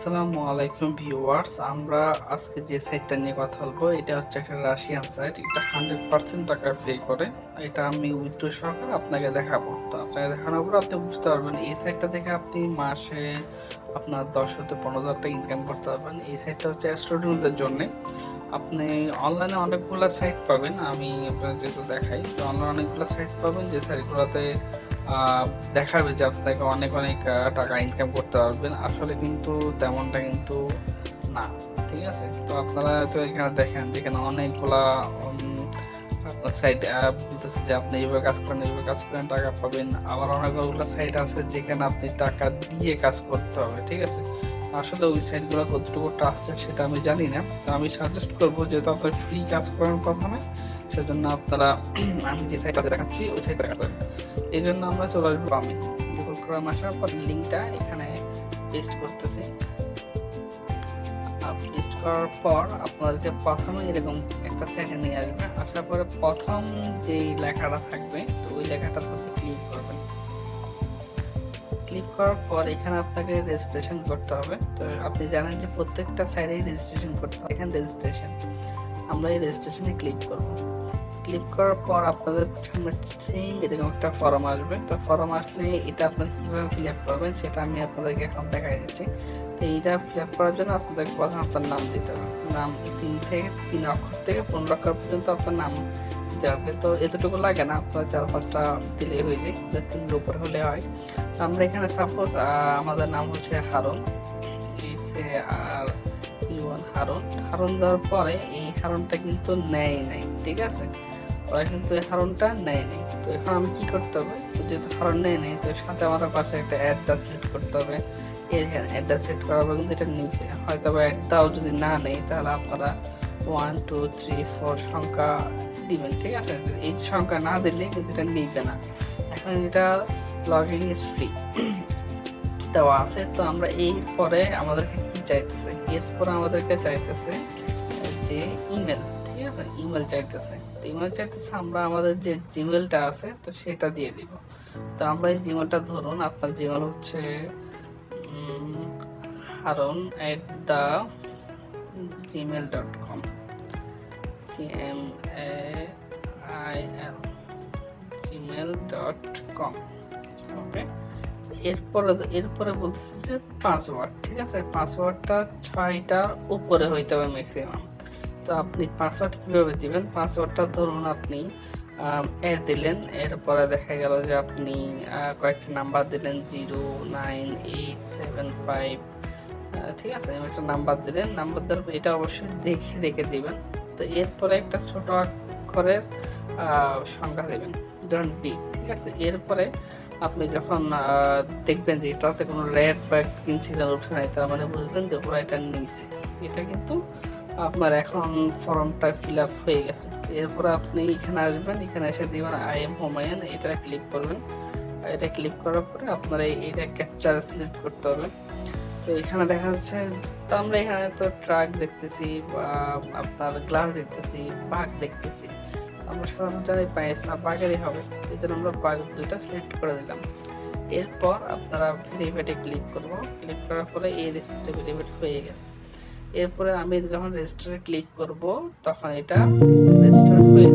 আসসালামু আলাইকুম ভিউয়ার্স, আমরা আজকে যে সাইটটা নিয়ে কথা বলব, এটা হচ্ছে একটা রাশিয়ান সাইট এটা হান্ড্রেড পার্সেন্ট টাকা পে করে। এটা আমি উইথড্র সহকারে আপনাকে দেখাবো। তো আপনাকে দেখানোর পর আপনি বুঝতে পারবেন, এই সাইটটা থেকে আপনি মাসে আপনার দশ হতে পনেরো হাজার টাকা ইনকাম করতে পারবেন। এই সাইটটা হচ্ছে স্টুডেন্টদের জন্য। আপনি অনলাইনে অনেকগুলো সাইট পাবেন, আমি আপনাকে যেহেতু দেখাই। তো অনলাইনে অনেকগুলো সাইট পাবেন, যে সাইটগুলোতে দেখাবে যে আপনাকে অনেক অনেক টাকা ইনকাম করতে পারবেন। আসলে কিন্তু তেমনটা কিন্তু না, ঠিক আছে? তো আপনারা তো এখানে দেখেন যেখানে অনেকগুলা আপনার সাইট বলতেছে যে আপনি এইভাবে কাজ করেন, এইভাবে কাজ করেন, টাকা পাবেন। আবার অনেকগুলো সাইট আছে যেখানে আপনি টাকা দিয়ে কাজ করতে হবে, ঠিক আছে? আসলে ওই সাইটগুলো কতটুকু আসছে সেটা আমি জানি না। তো আমি সাজেস্ট করব যেহেতু আপনার ফ্রি কাজ করেন প্রথমে সেজন্য আপনারা আমি যে সাইটটা দেখাচ্ছি, ওই কাজ করেন এই জন্য আমরা চলে আসব আমি গুগল ক্রোম আসার পর লিঙ্কটা এখানে পেস্ট করতেছি। পেস্ট করার পর আপনাদেরকে প্রথমে এরকম একটা সাইটে নিয়ে আসবে। আসার পরে প্রথম যেই লেখাটা থাকবে, তো ওই লেখাটার উপরে ক্লিক করবেন। ক্লিক করার পর এখানে আপনাকে রেজিস্ট্রেশন করতে হবে। তো আপনি জানেন যে প্রত্যেকটা সাইডেই রেজিস্ট্রেশন করতে হবে। এখানে রেজিস্ট্রেশন আমরা এই রেজিস্ট্রেশনে ক্লিক করব। ক্লিক করার পর আপনাদের সামনে সেম এরকম একটা ফর্ম আসবে। তো ফর্ম আসলে এটা আপনারা কীভাবে ফিল আপ করবেন সেটা আমি আপনাদেরকে এখন দেখাই দিচ্ছি। তো এইটা ফিল আপ করার জন্য আপনাদেরকে প্রথমে আপনার নাম দিতে হবে। নাম তিন থেকে তিন অক্ষর থেকে পনেরো অক্ষর পর্যন্ত আপনার নাম দিতে হবে। তো এতটুকু লাগে না, আপনার চার পাঁচটা দিলেই হয়ে যায়। তিনের উপর হলে হয়। আমরা এখানে সাপোজ আমাদের নাম হচ্ছে হারুন। আর হারুন। হারুন দেওয়ার পরে এই হারুনটা কিন্তু নেয় নাই, ঠিক আছে? ওরা কিন্তু এই হারনটা নেয় নাই তো এখন আমি কি করতে হবে? তো যেহেতু হারন নেয় নাই, তো সাথে আমার পাশে একটা অ্যাডটা সিলেক্ট করতে হবে। এর অ্যাডটা সিলেক্ট করার পর কিন্তু এটা নিচে। হয়তো বা অ্যাডটাও যদি না নেই তাহলে আপনারা ওয়ান টু থ্রি ফোর সংখ্যা দিবেন, ঠিক আছে? এই সংখ্যা না দিলে কিন্তু এটা নিবে না। এখন এটা লগইন ইজ ফ্রি দেওয়া আছে। তো আমরা এরপরে আমাদেরকে কি চাইতেছে? এরপরে আমাদেরকে চাইতেছে যে ইমেল আছে ইমেল চাইতেছে। তো ইমেল চাইতেছে, আমরা আমাদের যে জিমেলটা আছে, তো সেটা দিয়ে দিব। তো আমরা এই জিমেলটা ধরুন, আপনার জিমেল হচ্ছে Haran at the Gmail dot com G M A I L Gmail dot com okay এরপরে এরপরে বলতেছে যে পাসওয়ার্ড ঠিক আছে? পাসওয়ার্ডটা ছয়টার উপরে হইতে হবে ম্যাক্সিমাম তো আপনি পাসওয়ার্ড কীভাবে দিবেন? পাসওয়ার্ডটা ধরুন আপনি এ দিলেন, এরপরে দেখা গেল যে আপনি কয়েকটা নাম্বার দিলেন zero nine eight seven five ঠিক আছে একটা নাম্বার দিলেন নাম্বার দেওয়ার এটা অবশ্যই দেখে দেখে দিবেন। তো এরপরে একটা ছোট অক্ষরের সংখ্যা দেবেন, ধরুন বি ঠিক আছে? এরপরে আপনি যখন দেখবেন যে এটাতে কোনো রেড বা গ্রিন সিগন্যাল উঠে নাই, তার মানে বুঝবেন যে ওরা এটা নিয়েছে। এটা কিন্তু আপনার এখন ফর্মটা ফিল আপ হয়ে গেছে। এরপর আপনি এখানে আসবেন, এখানে এসে দিবেন আই এম হুমায়ুন এটা ক্লিক করবেন। এটা ক্লিক করার পরে আপনার এটা ক্যাপচার সিলেক্ট করতে হবে। তো এখানে দেখা যাচ্ছে, তো আমরা এখানে তো ট্রাক দেখতেছি বা আপনার গ্লাস দেখতেছি, বাঘ দেখতেছি। আমরা সাধারণত জানি না, বাঘেরই হবে। এই জন্য আমরা বাঘ দুইটা সিলেক্ট করে দিলাম। এরপর আপনারা ভেরিফাইটে ক্লিক করব। ক্লিক করার পরে এই রেসিপিটা ভেরিফাইড হয়ে গেছে। এরপরে আমি যখন রেজিস্টারে ক্লিক করব তখন এটা রেজিস্টার হয়ে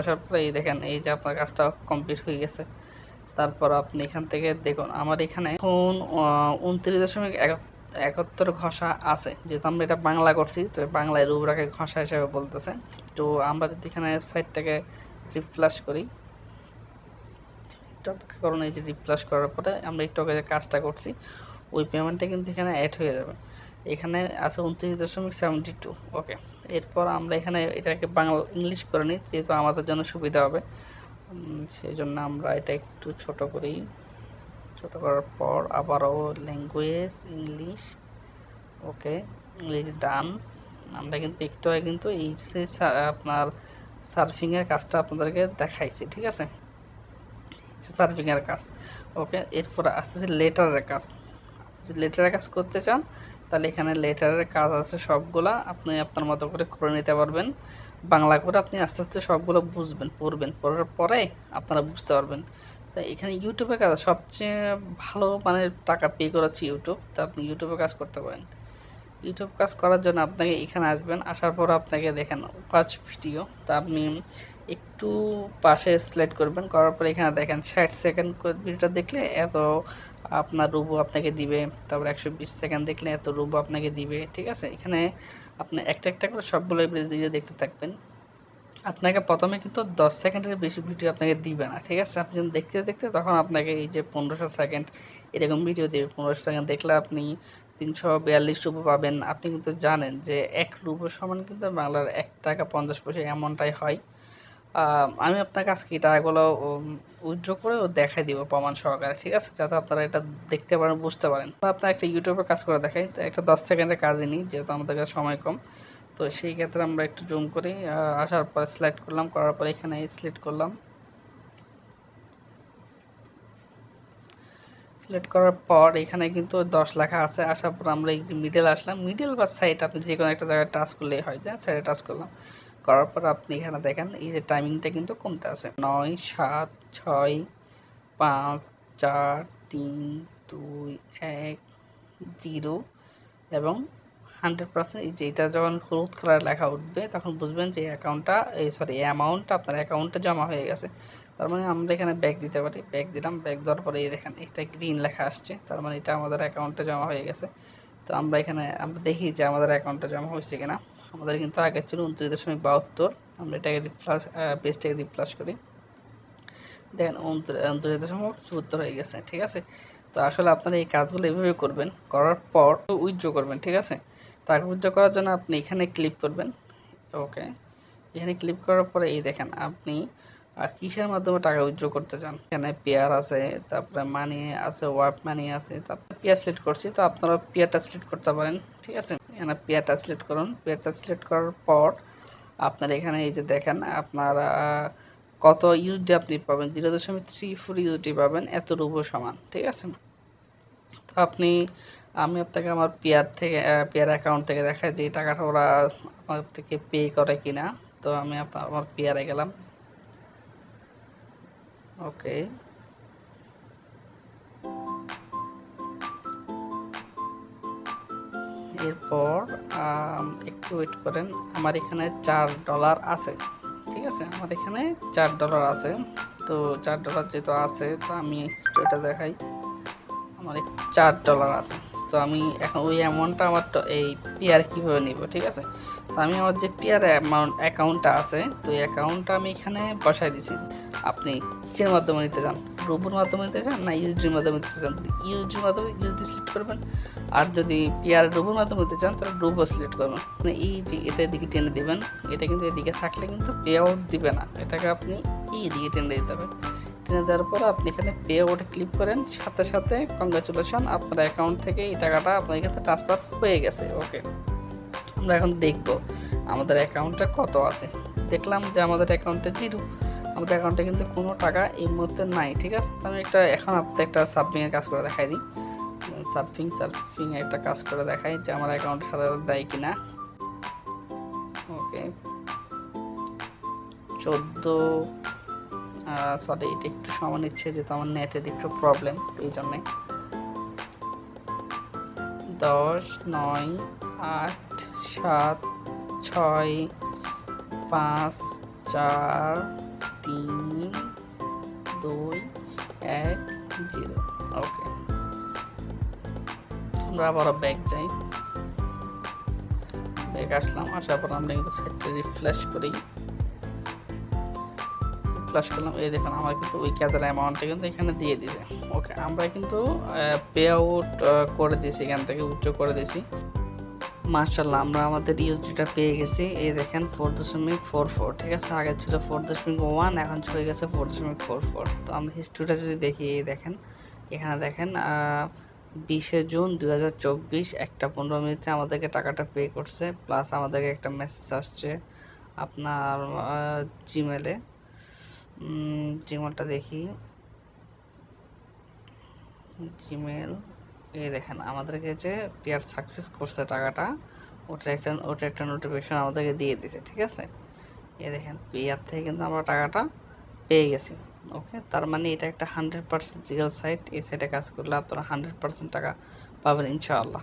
আসার পরে এই দেখেন এই যে আপনার কাজটা কমপ্লিট হয়ে গেছে। তারপর আপনি এখান থেকে দেখুন, আমার এখানে এখন উনত্রিশ দশমিক একাত্তর ঘষা আছে। যেহেতু আমরা এটা বাংলা করছি, তো বাংলায় রুবরাকে ঘষা হিসেবে বলতেছে তো আমরা যদি এখানে ওয়েবসাইটটাকে রিফ্লাশ করি করুন, এই যে রিপ্লাস করার পরে আমরা একটু আগে যে কাজটা করছি, ওই পেমেন্টটা কিন্তু এখানে অ্যাড হয়ে যাবে। এখানে আছে উনত্রিশ দশমিক সেভেন্টি টু ওকে এরপর আমরা এখানে এটাকে বাংলা, ইংলিশ করে নিই, যেহেতু আমাদের জন্য সুবিধা হবে। সেই জন্য আমরা এটা একটু ছোট করি ছোট করার পর আবারও language English okay English done আমরা কিন্তু একটু আগে কিন্তু এই আপনার সার্ফিংয়ের কাজটা আপনাদেরকে দেখাইছি, ঠিক আছে? সার্ফিংয়ের কাজ, ওকে? এরপর আসতেছে লেটারের কাজ। যদি লেটারের কাজ করতে চান তাহলে এখানে লেটারের কাজ আছে সবগুলা। আপনি আপনার মতো করে করে নিতে পারবেন। বাংলা করে আপনি আস্তে আস্তে সবগুলো বুঝবেন, পড়বেন। পড়ার পরে আপনারা বুঝতে পারবেন। তো এখানে ইউটিউবে কাজ, সবচেয়ে ভালো মানে টাকা পে করাচ্ছে ইউটিউব তা আপনি ইউটিউবে কাজ করতে পারেন। ইউটিউব কাজ করার জন্য আপনাকে এখানে আসবেন। আসার পর আপনাকে দেখেন ওয়াচ ভিডিও তা আপনি একটু পাশে সিলেক্ট করবেন, করার পর এখানে দেখেন ষাট সেকেন্ড ভিডিওটা দেখলে এত আপনার রুবো আপনাকে দিবে, তারপর একশো বিশ সেকেন্ড দেখলে এত রুবো আপনাকে দিবে, ঠিক আছে? এখানে আপনি একটা একটা করে সবগুলো ভিডিও দেখতে থাকবেন। আপনাকে প্রথমে কিন্তু দশ সেকেন্ডের বেশি ভিডিও আপনাকে দিবে না, ঠিক আছে? আপনি যখন দেখতে দেখতে তখন আপনাকে এই যে পনেরোশো সেকেন্ড এরকম ভিডিও দেবে। পনেরোশো সেকেন্ড দেখলে আপনি তিনশো বিয়াল্লিশ রুপো পাবেন। আপনি কিন্তু জানেন যে এক রুপো সমান কিন্তু বাংলার এক টাকা পঞ্চাশ পয়সা এমনটাই হয়। আমি আপনাকে আজকে টাকাগুলো উইথড্র করে দেখাই দিব প্রমাণ সহকারে, ঠিক আছে? যাতে আপনারা এটা দেখতে পারেন, বুঝতে পারেন। তো আপনার একটা ইউটিউবে কাজ করে দেখাই। তো একটা দশ সেকেন্ডের কাজই নিই, যেহেতু আমাদের কাছে সময় কম। তো সেই ক্ষেত্রে আমরা একটু জুম করি আসার পর সিলেক্ট করলাম, করার পর এখানে সিলেক্ট করলাম। সিলেক্ট করার পর এখানে কিন্তু দশ লেখা আছে, আসার পর আমরা এই যে মিডল আসলাম। মিডল বা সাইড আপনি যে কোনো একটা জায়গায় টাচ করলেই হয় যে সাইডে টাচ করলাম। করার পর আপনি এখানে দেখেন, এই যে টাইমিংটা কিন্তু কমতে আছে। নয়, সাত, ছয়, পাঁচ, চার, তিন, দুই, এক, জিরো এবং হান্ড্রেড পার্সেন্ট এই যে এটা যখন হলুদ কালার লেখা উঠবে, তখন বুঝবেন যে অ্যাকাউন্টটা এই সরি অ্যামাউন্টটা আপনার অ্যাকাউন্টে জমা হয়ে গেছে। তার মানে আমরা এখানে ব্যাক দিতে পারি। ব্যাক দিলাম ব্যাক দেওয়ার পরে এই দেখেন, এটা গ্রিন লেখা আসছে। তার মানে এটা আমাদের অ্যাকাউন্টে জমা হয়ে গেছে। তো আমরা এখানে, আমরা দেখি যে আমাদের অ্যাকাউন্টে জমা হয়েছে কিনা। আমাদের কিন্তু আগে ছিল উনত্রিশ দশমিক বাহাত্তর। আমরা এটাকে রিপ্লাস পেজটাকে রিপ্লাস করি। দেখেন উনত্রিশ দশমিক চুয়াত্তর হয়ে গেছে ঠিক আছে? তো আসলে আপনারা এই কাজগুলো এভাবে করবেন করার পর উইথড্র করবেন ঠিক আছে? টাকা উইথড্র করার জন্য আপনি এখানে ক্লিক করবেন ওকে? এখানে ক্লিক করার পরে এই দেখেন আপনি আহ, কিসের মাধ্যমে টাকা উইথড্র করতে চান? এখানে পেয়ার আছে তারপরে মানি আছে ওয়ার্প মানি আছে তারপরে পেয়ার সিলেক্ট করছি তো আপনারা পেয়ারটা সিলেক্ট করতে পারেন ঠিক আছে? এখানে পেয়ারটা সিলেক্ট করুন। পেয়ারটা সিলেক্ট করার পর আপনার এখানে এই যে দেখেন, আপনার কত ইউডি আপনি পাবেন? জিরো দশমিক থ্রি ফোর ইউডি পাবেন এত রুবো সমান, ঠিক আছে? তো আপনি, আমি আপনাকে আমার পেয়ার থেকে পেয়ার অ্যাকাউন্ট থেকে দেখাই যে টাকাটা ওরা আমার থেকে পে করে কিনা। তো আমি আপনার, আমার পেয়ারে গেলাম। ওকে এরপর একটু ওয়েট করেন। আমার এখানে চার ডলার আছে, ঠিক আছে? আমার এখানে চার ডলার আছে। তো চার ডলার যেহেতু আছে, তো আমি হিস্ট্রিটা দেখাই। আমার চার ডলার আছে। তো আমি এখন ওই অ্যামাউন্টটা আমার ট- এই পিয়ার কীভাবে নিব, ঠিক আছে? তো আমি আমার যে পিয়ার অ্যামাউন্ট অ্যাকাউন্টটা আছে তো এই অ্যাকাউন্টটা আমি এখানে বসাই দিছি। আপনি কিসের মাধ্যমে নিতে চান? রুবুর মাধ্যমে নিতে চান না ইউজির মাধ্যমে নিতে চান? ইউজির মাধ্যমে ইউজি সিলেক্ট করবেন, আর যদি পিয়ার রুবুর মাধ্যমে নিতে চান, তাহলে রুবো সিলেক্ট করবেন। মানে এই যে এটা এদিকে টেনে দেবেন, এটা কিন্তু এদিকে থাকলে কিন্তু পে আউট দিবে না। এটাকে আপনি এই দিকে টেনে দিতে হবে। টেনে দেওয়ার পর আপনি এখানে পে আউটে ক্লিক করেন, সাথে সাথে কংগ্রাচুলেশন আপনার অ্যাকাউন্ট থেকে এই টাকাটা আপনার কাছে ট্রান্সফার হয়ে গেছে। ওকে আমরা এখন দেখব আমাদের অ্যাকাউন্টটা কত আছে। দেখলাম যে আমাদের অ্যাকাউন্টে জিরো আমাদের অ্যাকাউন্টে কিন্তু কোনো টাকা এই মুহূর্তে নাই, ঠিক আছে? তো আমি একটা, এখন আপনাদের একটা সার্ফিংয়ের কাজ করে দেখাই দিই। সার্ফিং সার্ফিং একটা কাজ করে দেখাই যে আমার অ্যাকাউন্টের সাথে দেয় কি না ওকে চোদ্দ সরি এটা একটু সময় নিচ্ছে যেহেতু আমার নেটের একটু প্রবলেম এই জন্যে। দশ, নয়, আট, সাত, ছয়, পাঁচ, চার তিন, দুই, এক, জিরো। ওকে আমরা আবারও ব্যাক যাই। ব্যাক আসলাম, আসার পর আমরা কিন্তু সাইটটা রিফ্রেশ করি। রিফ্রেশ করলাম, এই দেখুন, আমার কিন্তু ওই ক্যাজার অ্যামাউন্টটা কিন্তু এখানে দিয়ে দিয়েছে ওকে আমরা কিন্তু পে আউট করে দিয়েছি, এখান থেকে উইথড্র করে দিয়েছি। মার্শাল্লাহ আমরা আমাদের ইউজিটা পেয়ে গেছি। এই দেখেন ফোর দশমিক ফোর ফোর ঠিক আছে? আগে ছিল ফোর দশমিক ওয়ান এখন হয়ে গেছে ফোর দশমিক ফোর ফোর তো আমরা হিস্ট্রিটা যদি দেখি, এই দেখেন, এখানে দেখেন বিশে জুন দু হাজার চব্বিশ, একটা পনেরো মিনিটে আমাদেরকে টাকাটা পে করছে প্লাস আমাদেরকে একটা মেসেজ আসছে আপনার জিমেলে জিমেলটা দেখি। জিমেল এই দেখেন, আমাদেরকে যে পেয়ার সাকসেস করছে টাকাটা, ওটা একটা ওটা একটা নোটিফিকেশন আমাদেরকে দিয়ে দিছে, ঠিক আছে? এই দেখেন পেয়ার থেকে কিন্তু আমরা টাকাটা পেয়ে গেছি ওকে তার মানে এটা একটা হান্ড্রেড পার্সেন্ট রিয়েল সাইট এই সাইটে কাজ করলে আপনারা হান্ড্রেড পার্সেন্ট টাকা পাবেন, ইনশাআল্লাহ।